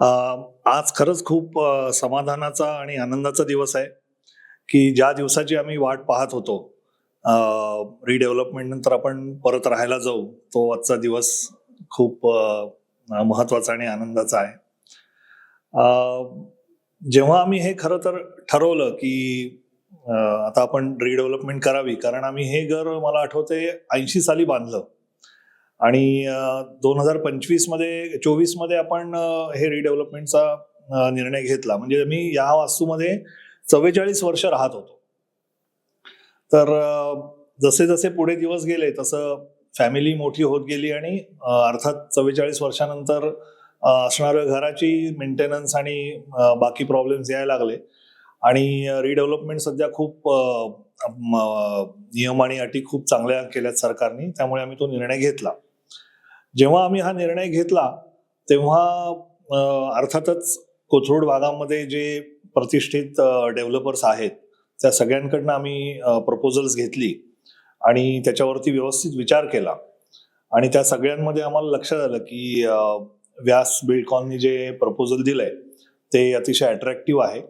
आज खरंच खूप समाधानाचा आणि आनंदाचा दिवस आहे की ज्या दिवसाची आम्ही वाट पाहत होतो रिडेव्हलपमेंट नंतर आपण परत राहायला जाऊ तो आजचा दिवस खूप महत्त्वाचा आणि आनंदाचा आहे. जेव्हा आम्ही हे खरं तर ठरवलं की आता आपण रिडेव्हलपमेंट करावी कारण आम्ही हे घर मला आठवते ऐंशी साली बांधलं. आणि दोन हजार पंचवीसमध्ये आपण हे रिडेव्हलपमेंटचा निर्णय घेतला. म्हणजे मी या वास्तूमध्ये चव्वेचाळीस वर्ष राहत होतो. तर जसे जसे पुढे दिवस गेले तसं फॅमिली मोठी होत गेली आणि अर्थात चव्वेचाळीस वर्षानंतर असणाऱ्या घराची मेंटेनन्स आणि बाकी प्रॉब्लेम्स यायला लागले. आणि रिडेव्हलपमेंट सध्या खूप नियम आणि अटी खूप चांगल्या केल्यात सरकारने. त्यामुळे आम्ही तो निर्णय घेतला. जेव्हा आम्ही हा निर्णय घेतला तेव्हा अर्थातच कोथरूड भागामध्ये जे प्रतिष्ठित डेव्हलपर्स आहेत त्या सगळ्यांकडनं आम्ही प्रपोजल्स घेतली आणि त्याच्यावरती व्यवस्थित विचार केला. आणि त्या सगळ्यांमध्ये आम्हाला लक्षात आलं की व्यास बिल्डकॉननी जे प्रपोजल दिलंय ते अतिशय अट्रॅक्टिव्ह आहे.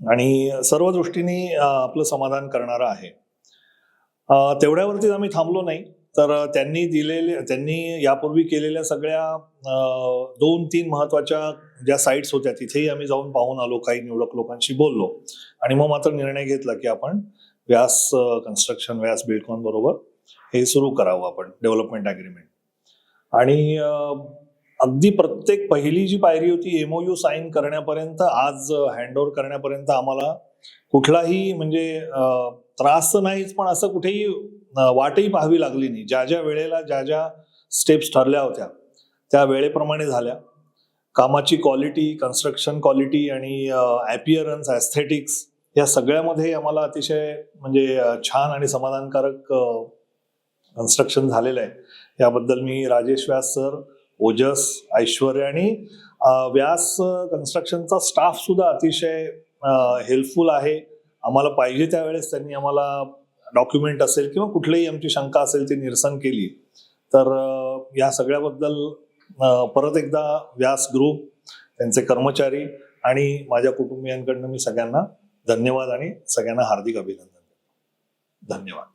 आणि सर्व दृष्टीने आपलं समाधान करणारं आहे. तेवढ्यावरतीच आम्ही थांबलो नाही. तर त्यांनी दिलेले त्यांनी यापूर्वी केलेल्या सगळ्या दोन तीन महत्त्वाच्या ज्या साईट्स होत्या तिथेही आम्ही जाऊन पाहून आलो काही निवडक लोकांशी बोललो. आणि मग मात्र निर्णय घेतला की आपण व्यास कन्स्ट्रक्शन व्यास बिल्डकॉन बरोबर हे सुरू करावं आपण डेव्हलपमेंट अग्रीमेंट आणि अगदी प्रत्येक पहिली जी पायरी होती एमओयू साईन करण्यापर्यंत आज हँडओव्हर करण्यापर्यंत आम्हाला कुठलाही म्हणजे त्रास तर नाहीच पण असं कुठेही वाटही पाहावी लागली नाही. ज्या ज्या वेळेला ज्या ज्या स्टेप्स ठरल्या होत्या त्या वेळेप्रमाणे झाल्या. कामाची क्वालिटी कन्स्ट्रक्शन क्वालिटी आणि ॲपिअरन्स ॲस्थेटिक्स या सगळ्यामध्ये आम्हाला अतिशय म्हणजे छान आणि समाधानकारक कन्स्ट्रक्शन झालेलं आहे. याबद्दल मी राजेश व्यास सर ओजस ऐश्वर्य आणि व्यास कन्स्ट्रक्शनचा स्टाफ सुद्धा अतिशय हेल्पफुल आहे. आम्हाला पाहिजे त्यावेळेस त्यांनी आम्हाला डॉक्युमेंट असेल किंवा कुठलीही आमची शंका असेल ती निरसन केली. तर या सगळ्याबद्दल परत एकदा व्यास ग्रुप त्यांचे कर्मचारी आणि माझ्या कुटुंबियांकडनं मी सगळ्यांना धन्यवाद आणि सगळ्यांना हार्दिक अभिनंदन. धन्यवाद.